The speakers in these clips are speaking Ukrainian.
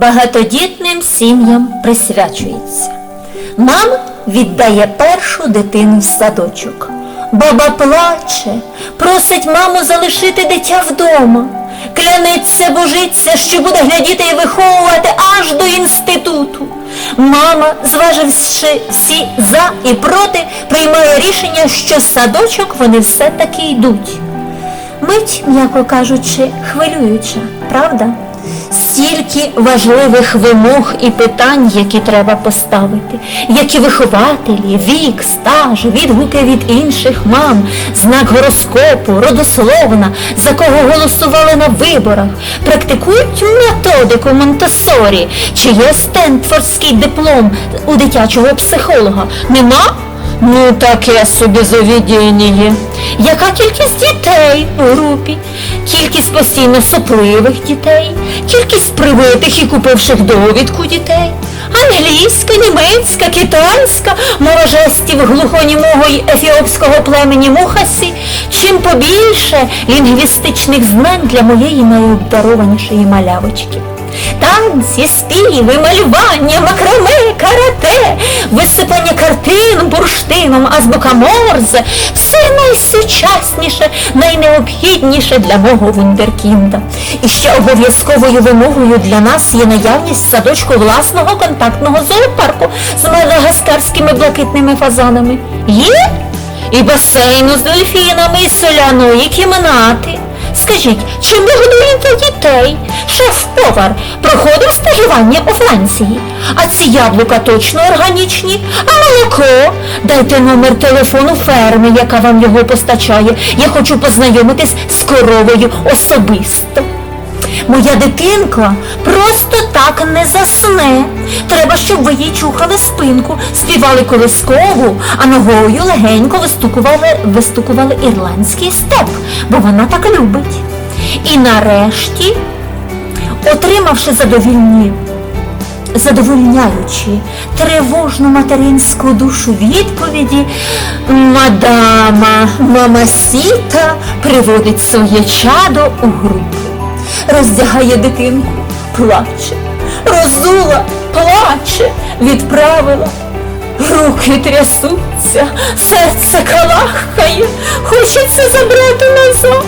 багатодітним сім'ям присвячується. Мама віддає першу дитину в садочок. Баба плаче, просить маму залишити дитя вдома. Клянеться, божиться, що буде глядіти і виховувати аж до інституту. Мама, зваживши всі за і проти, приймає рішення, що в садочок вони все-таки йдуть. Мить, м'яко кажучи, хвилююча, правда? Стільки важливих вимог і питань, які треба поставити, які вихователі, вік, стаж, відгуки від інших мам, знак гороскопу, родословна, за кого голосували на виборах, практикують методику Монтесорі, чи є Стенфордський диплом у дитячого психолога. Нема? Ну, таке собі заведення. Яка кількість дітей у групі? Кількість постійно сопливих дітей, кількість привитих і купивших довідку дітей, англійська, німецька, китайська, мова жестів глухонімого й ефіопського племені Мухасі, чим побільше лінгвістичних знань для моєї найобдарованішої малявочки. Танці, співи, малювання, макраме, карате, висипання картин бурштином, азбука Морзе – все найсучасніше, найнеобхідніше для мого вундеркінда. І ще обов'язковою вимогою для нас є наявність садочку власного контактного зоопарку з мадагаскарськими блакитними фазанами. Є? І басейну з дельфінами, і соляної кімнати. Скажіть, чим ви годуєте дітей? Шеф-повар проходив споживання у Франції. А ці яблука точно органічні? А молоко? Дайте номер телефону ферми, яка вам його постачає. Я хочу познайомитись з коровою особисто. Моя дитинка просто так не засне. Треба, щоб ви їй чухали спинку, співали колискову, а ногою легенько вистукували, вистукували ірландський степ, бо вона так любить. І нарешті, отримавши задовільні, задовольняючи тривожну материнську душу відповіді, мадама Мамасіта приводить своє чадо у групу роздягає дитинку, плаче, розула, плаче, відправила. Руки трясуться, серце калахкає, хочеться забрати назад.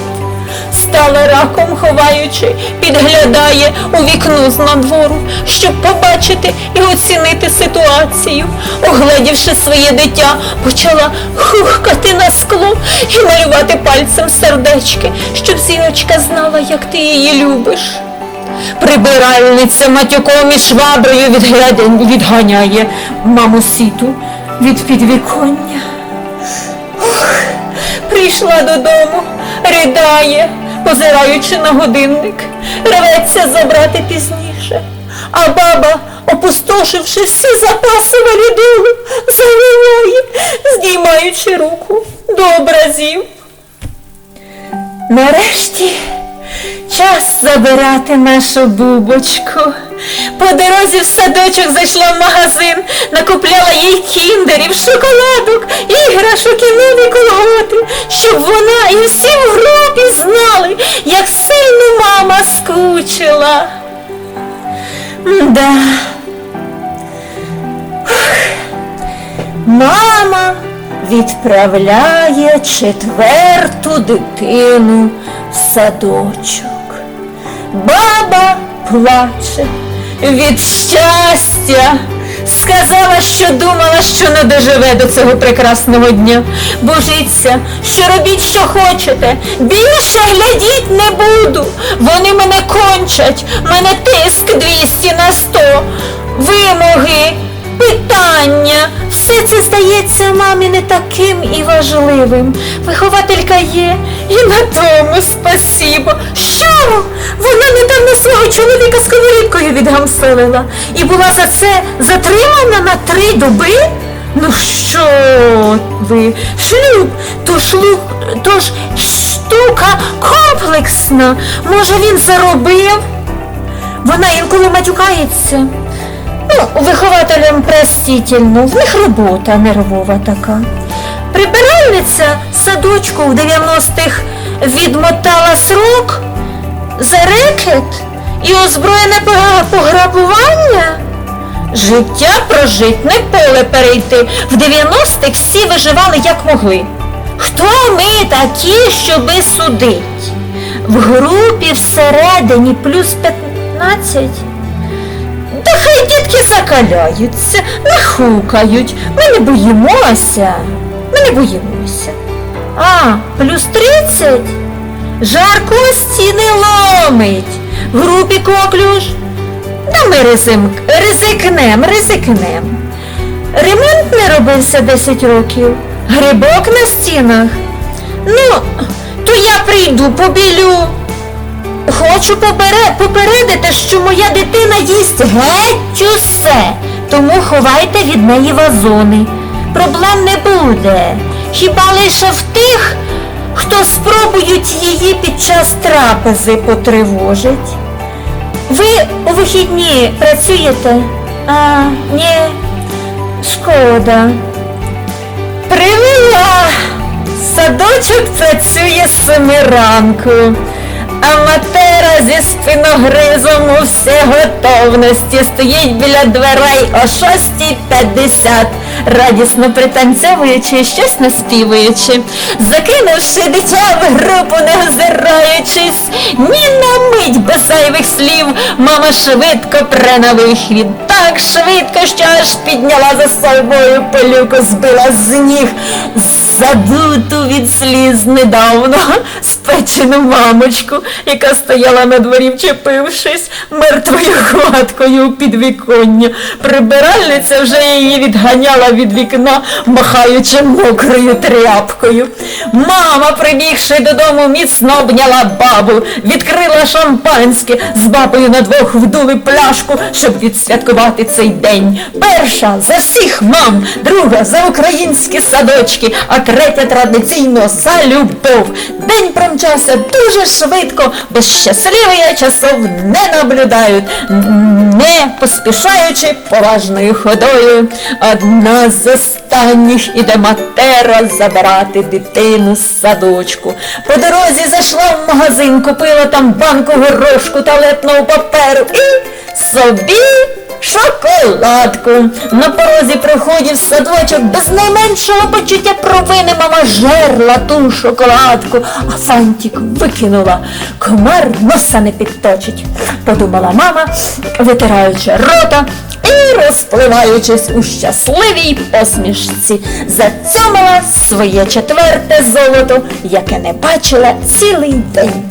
Стала раком ховаючи, підглядає у вікно з надвору, щоб побачити і оцінити ситуацію. Огледівши своє дитя, почала хухкати на скло і малювати пальцем сердечки, щоб зіночка знала, як ти її любиш. Прибиральниця матюком і шваброю відганяє маму сіту від підвіконня. Ух, прийшла додому, ридає, позираючи на годинник, рветься забрати пізніше. А баба, опустошивши всі запаси валідолу, завиває, здіймаючи руку до образів. Нарешті час забирати нашу бубочку. По дорозі в садочок зайшла в магазин, накупляла їй кіндерів, шоколадок, іграшок і нові колготи, щоб вона і всі в групі знали, як сильно мама скучила. Да. Мама відправляє четверту дитину в садочок. Баба плаче від щастя. Сказала, що думала, що не доживе до цього прекрасного дня. Божиться, що робіть, що хочете. Більше глядіть не буду. Вони мене кончать. Мене тиск 200 на 100. Вимоги, питання. Все це здається мамі не таким і важливим. Вихователька є, і на тому спасібо. Що? Вона недавно свого чоловіка сковорідкою відгамселила і була за це затримана на три доби? Ну що ви? Шлюб, то шлюб, то ж штука комплексна. Може він заробив? Вона інколи матюкається. Ну, вихователям простительно, в них робота нервова така. Прибиральниця садочку в 90-х відмотала срок за рекет і озброєне пограбування? Життя прожить, не поле перейти. В 90-х всі виживали як могли. Хто ми такі, щоби судить? В групі всередині плюс 15. Закаляються, не хукають. Ми не боїмося. Ми не боїмося. А, плюс 30? Жарко стіни ломить. В групі коклюш. Да ми ризим, ризикнем, ризикнем. Ремонт не робився 10 років. Грибок на стінах. Ну, то я прийду побілю. Хочу попере- попередити, що моя дитина їсть геть усе, тому ховайте від неї вазони. Проблем не буде. Хіба лише в тих, хто спробують її під час трапези потривожить. Ви у вихідні працюєте? А, ні, шкода. Привела! Садочок працює з семи ранку. А матера зі спиногризом у все готовності стоїть біля дверей о 6.50, радісно пританцьовуючи щось наспівуючи. Закинувши дитя в групу, не озираючись, ні на мить без зайвих слів, мама швидко пре на вихід. Так швидко, що аж підняла за собою пилюку, збила з ніг забуту від сліз недавно спечену мамочку, яка стояла на дворі, вчепившись мертвою хваткою у підвіконня. Прибиральниця вже її відганяла від вікна, махаючи мокрою тряпкою. Мама, прибігши додому, міцно обняла бабу, відкрила шампанське, з бабою на двох вдули пляшку, щоб відсвяткувати цей день. Перша за всіх мам, друга за українські садочки, а третя традиційно за любов. День промчався дуже швидко, бо щасливі часов не наблюдають, не поспішаючи поважною ходою. Одна з останніх іде матера забирати дитину з садочку. По дорозі зайшла в магазин, купила там банку горошку туалетного паперу і собі шоколадку. На порозі приходів в садочок без найменшого почуття провини мама жерла ту шоколадку, а фантик викинула. Комар носа не підточить, подумала мама, витираючи рота і розпливаючись у щасливій посмішці, зацьомила своє четверте золото, яке не бачила цілий день.